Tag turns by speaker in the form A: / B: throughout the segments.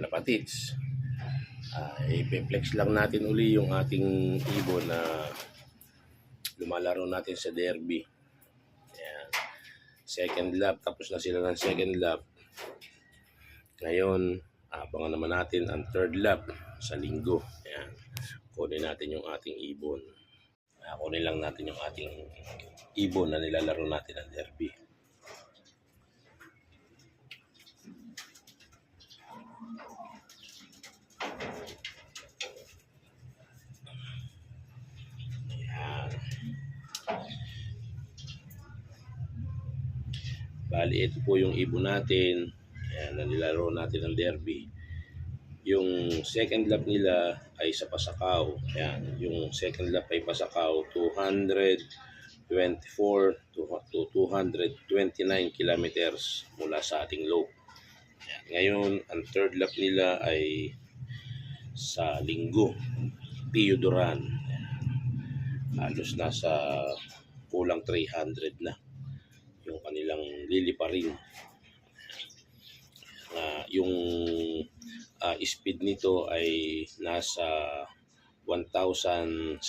A: Kalapatids. Uh, ipiplex lang natin uli yung ating ibon na lumalaro natin sa derby. Ayan. Second lap, tapos na sila ng second lap. Ngayon, abangan naman natin ang third lap sa linggo. Ayan. Kunin natin yung ating ibon. Kunin lang natin yung ating ibon na nilalaro natin ng derby. Bali, ito po yung ibon natin. Ayan, na nilaro natin ng derby. Yung second lap nila ay sa Pasakaw. Ayan, yung second lap ay Pasakaw, 224 to, to 229 kilometers mula sa ating low. Ayan, ngayon, ang third lap nila ay sa Linggo, Pio Duran. Ayan, halos nasa kulang 300 na yung kanilang liliparin. Uh, yung ah, speed nito ay nasa 1078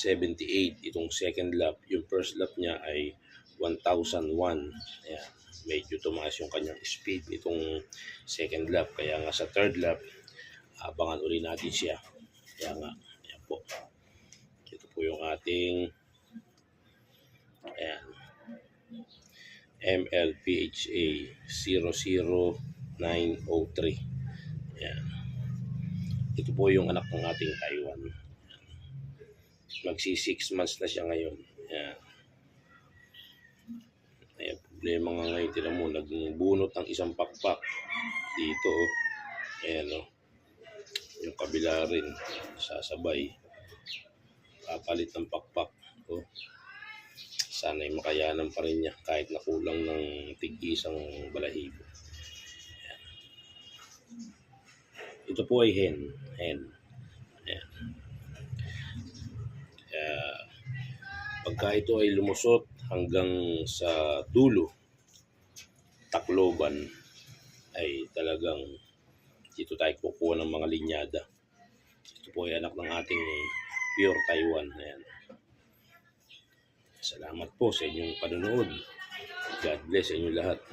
A: itong second lap. Yung first lap niya ay 1001. Ayan, medyo tumaas yung kanyang speed nitong second lap. Kaya nga sa third lap, abangan uli natin siya. Kaya nga, ayan po. Ito po yung ating ayan, MLPHA 00903. Ayan. Ito po yung anak ng ating Taiwan. Ayan. Magsi 6 months na siya ngayon. Ayan. Ayan, problema nga ngayon. Tira mo, nagbunot ng isang pakpak dito. Oh. Ayan o. Oh. Yung kabila rin. Sasabay. Papalit ng pakpak. Oh. Sana'y makayanan pa rin niya kahit nakulang ng tig-isang balahibo. Ayan. Ito po ay hen. Hen. Ayan. Kaya, pagka ito ay lumusot hanggang sa dulo, Tacloban, ay talagang dito tayo kukuha ng mga linyada. Ito po ay anak ng ating pure Taiwan. Ayan. Salamat po sa inyong panonood. God bless sa inyo lahat.